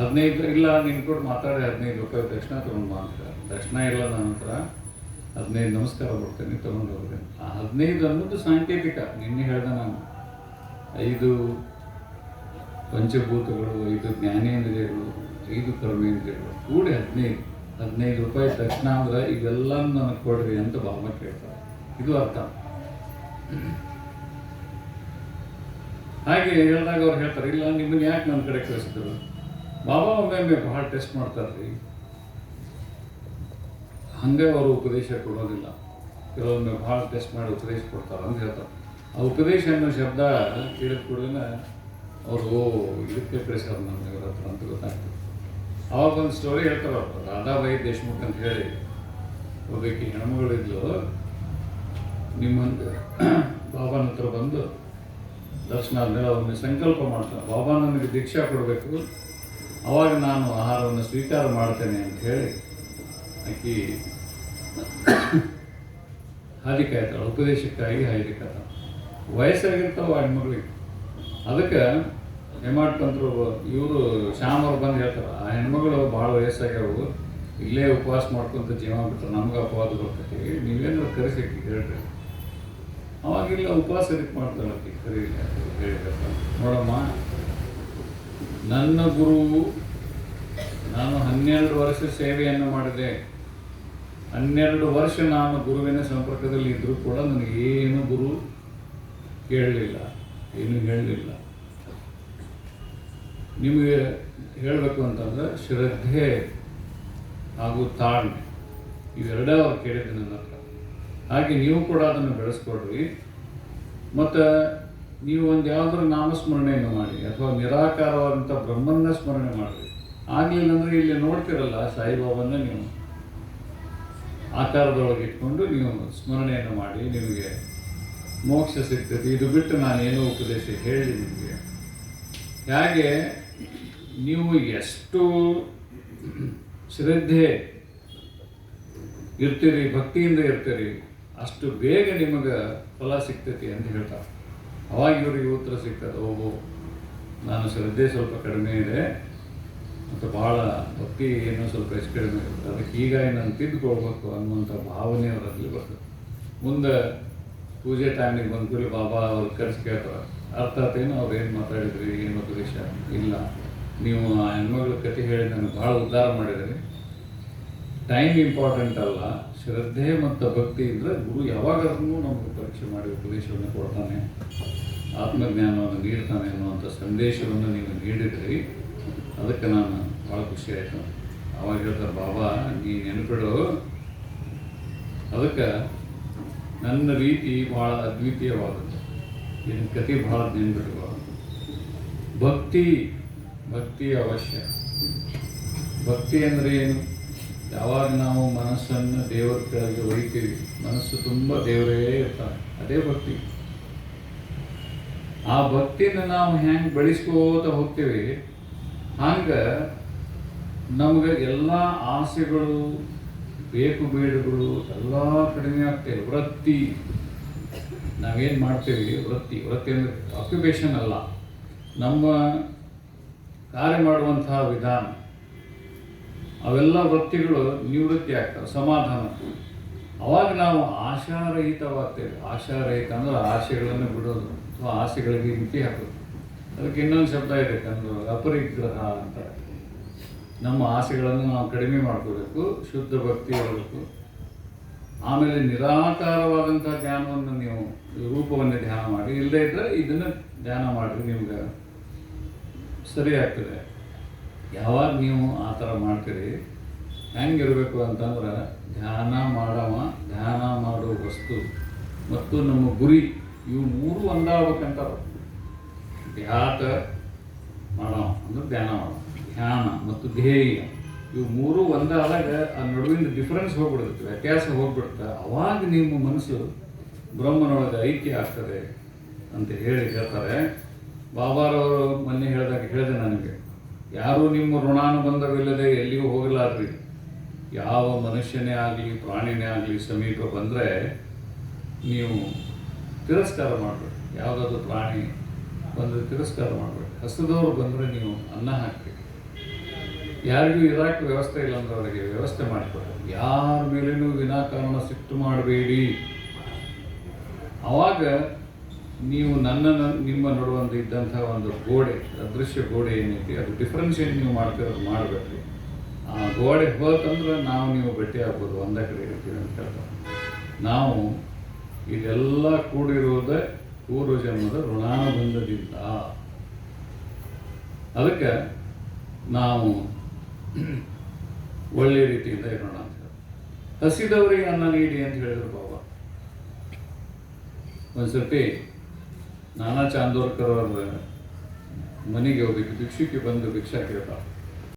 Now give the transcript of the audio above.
ಹದಿನೈದು ಇಲ್ಲ, ನಿನ್ ಕೂಡ ಮಾತಾಡಿ ಹದಿನೈದು ರೂಪಾಯಿ ದಕ್ಷಿಣ ತೊಗೊಂಡು ಅಂತ. ದಕ್ಷಿಣ ಇಲ್ಲ ನಂತರ ಹದಿನೈದು ನಮಸ್ಕಾರ ಕೊಡ್ತೇನೆ, ತೊಗೊಂಡು ಹೋಗ್ರಿ ಆ ಹದಿನೈದು ಅನ್ನೋದು ಸಾಂಕೇತಿಕ. ನಿನ್ನೆ ಹೇಳ್ದೆ ನಾನು. ಐದು ಪಂಚಭೂತಗಳು, ಐದು ಜ್ಞಾನೇಂದ್ರಿಯಗಳು, ಐದು ಕರ್ಮೇಂದ್ರಿಯಗಳು, ಕೂಡಿ ಹದಿನೈದು. ಹದಿನೈದು ರೂಪಾಯಿ ದಕ್ಷಿಣ ಅಂದ್ರೆ ಇವೆಲ್ಲ ನನಗೆ ಕೊಡ್ರಿ ಅಂತ ಭಾವ ಕೇಳ್ತಾರೆ. ಇದು ಅರ್ಥ. ಹಾಗೆ ಹೇಳಿದಾಗ ಅವ್ರು ಹೇಳ್ತಾರೆ, ಇಲ್ಲ, ನಿಮ್ಮನ್ನು ಯಾಕೆ ನನ್ನ ಕಡೆ ಕಳಿಸಿದ್ರು? ಬಾಬಾ ಒಮ್ಮೆ ಬಹಳ ಟೆಸ್ಟ್ ಮಾಡ್ತಾರ್ರಿ. ಹಂಗೆ ಅವರು ಉಪದೇಶ ಕೊಡೋದಿಲ್ಲ. ಕೆಲವೊಮ್ಮೆ ಭಾಳ ಟೆಸ್ಟ್ ಮಾಡಿ ಉಪದೇಶ ಕೊಡ್ತಾರೆ ಅಂತ ಹೇಳ್ತಾರೆ. ಆ ಉಪದೇಶ ಅನ್ನೋ ಶಬ್ದ ಕೇಳಿದ ಕೂಡಲೇ ಅವರು, ಓ, ಇದಕ್ಕೆ ನಮ್ಮ ಇವ್ರ ಹತ್ರ ಅಂತ ಗೊತ್ತಾಗ್ತದೆ. ಅವಾಗ ಒಂದು ಸ್ಟೋರಿ ಹೇಳ್ತಾರೆ ಅವರು. ರಾಧಾಬಾಯಿ ದೇಶ್ಮುಖ್ ಅಂತ ಹೇಳಿ. ಒಬ್ಬಕ್ಕೆ ಹೆಣ್ಮಗಳಿದ್ಲು ನಿಮ್ಮಂದು ಬಾಬಾನ ಹತ್ರ ಬಂದು, ದರ್ಶನ ಆದಮೇಲೆ ಅವನ್ನ ಸಂಕಲ್ಪ ಮಾಡ್ತಾರೆ ಬಾಬಾ ನನಗೆ ದೀಕ್ಷಾ ಕೊಡಬೇಕು. ಅವಾಗ ನಾನು ಆಹಾರವನ್ನು ಸ್ವೀಕಾರ ಮಾಡ್ತೇನೆ ಅಂತ ಹೇಳಿ ಆಕಿ ಹಾದಿ ಕಾಯ್ತಾಳೆ ಉಪದೇಶಕ್ಕಾಗಿ ಹಾದಿ ಕಾಯ್ತಾಳೆ ವಯಸ್ಸಾಗಿರ್ತಾವ ಹೆಣ್ಮಗಳಿಗೆ ಅದಕ್ಕೆ ಹೆಮಾಟ್ಕಂದ್ರು ಇವರು ಶ್ಯಾಮವ್ರು ಬಂದು ಹೇಳ್ತಾರೆ, ಆ ಹೆಣ್ಮಗಳು ಭಾಳ ವಯಸ್ಸಾಗ್ಯಾವು, ಇಲ್ಲೇ ಉಪವಾಸ ಮಾಡ್ಕೊಂತ ಜೀವ ಬಿಟ್ರೆ ನಮ್ಗೆ ಅಪವಾದ ಬರ್ತೈತಿ, ನೀವೇನಾದ್ರು ಕರೆಸಿ ಹೇಳ್ರಿ. ಅವಾಗಿಲ್ಲ ಉಪವಾಸ ಇದಕ್ಕೆ ಮಾಡ್ತಾಳೆ ಆಕಿ ಕರಿ ಹೇಳಿದ್ರೆ ನೋಡಮ್ಮ ನನ್ನ ಗುರು ನಾನು ಹನ್ನೆರಡು ವರ್ಷ ಸೇವೆಯನ್ನು ಮಾಡಿದೆ. ಹನ್ನೆರಡು ವರ್ಷ ನಾನು ಗುರುವಿನ ಸಂಪರ್ಕದಲ್ಲಿ ಇದ್ದರೂ ಕೂಡ ನನಗೆ ಏನು ಗುರು ಕೇಳಲಿಲ್ಲ, ಏನು ಹೇಳಲಿಲ್ಲ. ನಿಮಗೆ ಹೇಳಬೇಕು ಅಂತಂದ್ರೆ ಶ್ರದ್ಧೆ ಹಾಗೂ ತಾಳ್ಮೆ, ಇವೆರಡೇ ಅವ್ರು ಕೇಳಿದ್ದೆ ನನ್ನ ಹತ್ರ. ಹಾಗೆ ನೀವು ಕೂಡ ಅದನ್ನು ಬೆಳೆಸ್ಕೊಡ್ರಿ ಮತ್ತು ನೀವು ಒಂದು ಯಾವುದಾದ್ರು ನಾಮಸ್ಮರಣೆಯನ್ನು ಮಾಡಿ ಅಥವಾ ನಿರಾಕಾರವಾದಂಥ ಬ್ರಹ್ಮನ್ನ ಸ್ಮರಣೆ ಮಾಡಿರಿ ಆಗಲಿಲ್ಲ ಅಂದರೆ ಇಲ್ಲಿ ನೋಡ್ತಿರಲ್ಲ ಸಾಯಿಬಾಬನ್ನ ನೀವು. ಆಕಾರದೊಳಗೆ ಇಟ್ಕೊಂಡು ನೀವು ಸ್ಮರಣೆಯನ್ನು ಮಾಡಿ ನಿಮಗೆ ಮೋಕ್ಷ ಸಿಗ್ತದೆ. ಇದು ಬಿಟ್ಟು ನಾನೇನೋ ಉಪದೇಶ ಹೇಳಿ ನಿಮಗೆ. ಹೇಗೆ ನೀವು ಎಷ್ಟು ಶ್ರದ್ಧೆ ಇರ್ತೀರಿ, ಭಕ್ತಿಯಿಂದ ಇರ್ತೀರಿ, ಅಷ್ಟು ಬೇಗ ನಿಮಗೆ ಫಲ ಸಿಗ್ತೈತಿ ಅಂತ ಹೇಳ್ತಾರೆ. ಅವಾಗ ಇವರಿಗೆ ಉತ್ತರ ಸಿಗ್ತದೆ ಹೋಗು ನಾನು ಶ್ರದ್ಧೆ ಸ್ವಲ್ಪ ಕಡಿಮೆ ಇದೆ, ಮತ್ತು ಭಾಳ ಭಕ್ತಿ ಏನೋ ಸ್ವಲ್ಪ ಹೆಚ್ಚು ಕಡಿಮೆ ಇರುತ್ತೆ. ಅದಕ್ಕೆ ಈಗ ನಾನು ತಿದ್ದುಕೊಳ್ಬೇಕು ಅನ್ನುವಂಥ ಭಾವನೆ ಅವರಲ್ಲಿ ಬರ್ತದೆ. ಮುಂದೆ ಪೂಜೆ ಟೈಮಿಗೆ ಬಂದ ಬಾಬಾ ಅವ್ರು ಕರೆಸಿ ಕೇಳ್ತಾರೆ. ಅರ್ಥಾತ್ ಏನು? ಅವ್ರು ಏನು ಮಾತಾಡಿದ್ರಿ? ಏನು ಉದ್ದೇಶ ಇಲ್ಲ. ನೀವು ಆ ಹೆಣ್ಮಗಳ ಕತೆ ಹೇಳಿ ನನಗೆ ಭಾಳ ಉದ್ಧಾರ ಮಾಡಿದ್ರಿ ಟೈಮ್ ಇಂಪಾರ್ಟೆಂಟ್ ಅಲ್ಲ, ಶ್ರದ್ಧೆ ಮತ್ತು ಭಕ್ತಿ ಇದ್ದರೆ ಗುರು ಯಾವಾಗಾದ್ರೂ ನಮಗೆ ಪರೀಕ್ಷೆ ಮಾಡಿ, ಉಪದೇಶವನ್ನು ಕೊಡ್ತಾನೆ. ಆತ್ಮಜ್ಞಾನವನ್ನು ನೀಡ್ತಾನೆ ಅನ್ನುವಂಥ ಸಂದೇಶವನ್ನು ನೀವು ನೀಡಿದ್ರಿ. ಅದಕ್ಕೆ ನಾನು ಭಾಳ ಖುಷಿ ಆಯಿತು. ಅವಾಗ ಹೇಳ್ತಾರೆ, ಬಾಬಾ, ನೀ ನೆನಪಿಡು. ಅದಕ್ಕೆ ನನ್ನ ರೀತಿ ಭಾಳ ಅದ್ವಿತೀಯವಾದದ್ದು. ಇದನ್ನ ಕತಿ ಭಾಳ ನೆನ್ಪಿಟ್ಕೊಳ್ಳೋದು ಭಕ್ತಿ ಭಕ್ತಿ ಅವಶ್ಯ. ಭಕ್ತಿ ಅಂದರೆ ಏನು? ಯಾವಾಗ ನಾವು ಮನಸ್ಸನ್ನು ದೇವರ ಕೆಳಗೆ ಒಯ್ತೀವಿ, ಮನಸ್ಸು ತುಂಬ ದೇವರೇ ಇರ್ತಾರೆ ಅದೇ ಭಕ್ತಿ. ಆ ಭಕ್ತಿನ ನಾವು ಹೆಂಗೆ ಬೆಳೆಸ್ಕೋತ ಹೋಗ್ತೀವಿ, ಹಂಗೆ ನಮ್ಗೆ ಎಲ್ಲ ಆಸೆಗಳು, ಬೇಕು ಬೇಡಗಳು ಎಲ್ಲ ಕಡಿಮೆ ಆಗ್ತವೆ ವೃತ್ತಿ. ನಾವೇನು ಮಾಡ್ತೀವಿ, ವೃತ್ತಿ ವೃತ್ತಿ ಅಂದರೆ ಆಕ್ಯುಪೇಷನ್ ಅಲ್ಲ, ನಮ್ಮ ಕಾರ್ಯ ಮಾಡುವಂತಹ ವಿಧಾನ. ಅವೆಲ್ಲ ವೃತ್ತಿಗಳು ನಿವೃತ್ತಿ ಆಗ್ತವೆ, ಸಮಾಧಾನ ಅವಾಗ ನಾವು ಆಶಾರಹಿತವಾಗ್ತೇವೆ. ಆಶಾರಹಿತ ಅಂದ್ರೆ ಆಸೆಗಳನ್ನು ಬಿಡೋದು, ಅಥವಾ ಆಸೆಗಳಿಗೆ ಮಿತಿ ಹಾಕೋದು. ಅದಕ್ಕೆ ಇನ್ನೊಂದು ಶಬ್ದ ಇದೆ ಕನ್ನಡ ಅಪರಿಗ್ರಹ ಅಂತ. ನಮ್ಮ ಆಸೆಗಳನ್ನು ನಾವು ಕಡಿಮೆ ಮಾಡ್ಕೋಬೇಕು, ಶುದ್ಧ ಭಕ್ತಿ ಇರಬೇಕು. ಆಮೇಲೆ ನಿರಾಕಾರವಾದಂಥ ಧ್ಯಾನವನ್ನು ನೀವು, ರೂಪವನ್ನು ಧ್ಯಾನ ಮಾಡಿ, ಇಲ್ಲದೇ ಇದ್ದರೆ ಇದನ್ನು ಧ್ಯಾನ ಮಾಡಿರಿ ನಿಮ್ಗೆ ಸರಿ ಆಗ್ತದೆ. ಯಾವಾಗ ನೀವು ಆ ಥರ ಮಾಡ್ತೀರಿ, ಹೆಂಗಿರಬೇಕು ಅಂತಂದ್ರೆ, ಧ್ಯಾನ ಮಾಡವ, ಧ್ಯಾನ ಮಾಡೋ ವಸ್ತು. ಮತ್ತು ನಮ್ಮ ಗುರಿ, ಇವು ಮೂರು ಒಂದಾಗಬೇಕಂತಾರ ಧ್ಯಾತ ಮಾಡವ, ಅಂದ್ರೆ ಧ್ಯಾನ ಧ್ಯಾನ ಮತ್ತು ಧ್ಯೇಯ, ಇವು ಮೂರು ಒಂದಾದಾಗ ಆ ನಡುವಿನ ಡಿಫ್ರೆನ್ಸ್ ಹೋಗ್ಬಿಡುತ್ತೆ, ವ್ಯತ್ಯಾಸ ಹೋಗ್ಬಿಡುತ್ತೆ. ಅವಾಗ ನಿಮ್ಮ ಮನಸ್ಸು ಬ್ರಹ್ಮನೊಳಗೆ ಐಕ್ಯ ಆಗ್ತದೆ ಅಂತ ಹೇಳಿ ಹೇಳ್ತಾರೆ. ಬಾಬಾರವರು ಮೊನ್ನೆ ಹೇಳಿದಾಗ ಹೇಳಿದೆ ನನಗೆ ಯಾರೂ ನಿಮ್ಮ ಋಣಾನುಬಂಧವಿಲ್ಲದೆ ಎಲ್ಲಿಯೂ ಹೋಗಲಾರ್ರಿ? ಯಾವ ಮನುಷ್ಯನೇ ಆಗಲಿ, ಪ್ರಾಣಿನೇ ಆಗಲಿ ಸಮೀಪ ಬಂದರೆ ನೀವು ತಿರಸ್ಕಾರ ಮಾಡಬೇಡಿ ಯಾವುದಾದ್ರು ಪ್ರಾಣಿ ಬಂದರೆ ತಿರಸ್ಕಾರ ಮಾಡಬೇಡಿ ಹಸಿದವರು ಬಂದರೆ ನೀವು ಅನ್ನ ಹಾಕಿ ಯಾರಿಗೂ ಇರಾಕ್ ವ್ಯವಸ್ಥೆ ಇಲ್ಲ ಅಂದ್ರೆ ಅವರಿಗೆ ವ್ಯವಸ್ಥೆ ಮಾಡಿಕೊಡ್ರಿ ಯಾರ ಮೇಲೇನೂ ವಿನಾಕಾರಣ ಸಿಟ್ಟು ಮಾಡಬೇಡಿ. ಅವಾಗ ನೀವು ನನ್ನ ನಿಮ್ಮ ನಡುವಂತ ಇದ್ದಂಥ ಒಂದು ಗೋಡೆ, ಅದೃಶ್ಯ ಗೋಡೆ ಏನೈತಿ ಅದು ಡಿಫ್ರೆನ್ಷಿಯೇಟ್ ನೀವು ಮಾಡ್ತಿರೋದು ಮಾಡಬೇಕು ಆ ಗೋಡೆ ಹೋತಂದ್ರೆ ನಾವು ನೀವು ಭೇಟಿ ಆಗ್ಬೋದು ಒಂದೇ ಕಡೆ ಇರ್ತೀವಿ ಅಂತ ಹೇಳ್ತಾರೆ. ನಾವು ಇದೆಲ್ಲ ಕೂಡಿರುವುದೇ ಪೂರ್ವ ಜನ್ಮದ ಋಣಾನುಬಂಧದಿಂದ. ಅದಕ್ಕೆ ನಾವು ಒಳ್ಳೆ ರೀತಿಯಿಂದ ಇರೋಣ ಅಂತ ಹೇಳಿ. ಹಸಿದವರಿಗೆ ಅನ್ನ ನೀಡಿ ಅಂತ ಹೇಳಿದ್ರು ಬಾಬಾ. ಒಂದ್ಸತಿ ನಾನಾ ಚಾಂದೋರ್ಕರ್ ಅವ್ರ ಮನೆಗೆ ಹೋಗ್ಬೇಕು ಭಿಕ್ಷುಕಿ ಬಂದು ಭಿಕ್ಷಾ ಕೇಳ್ತಾರೆ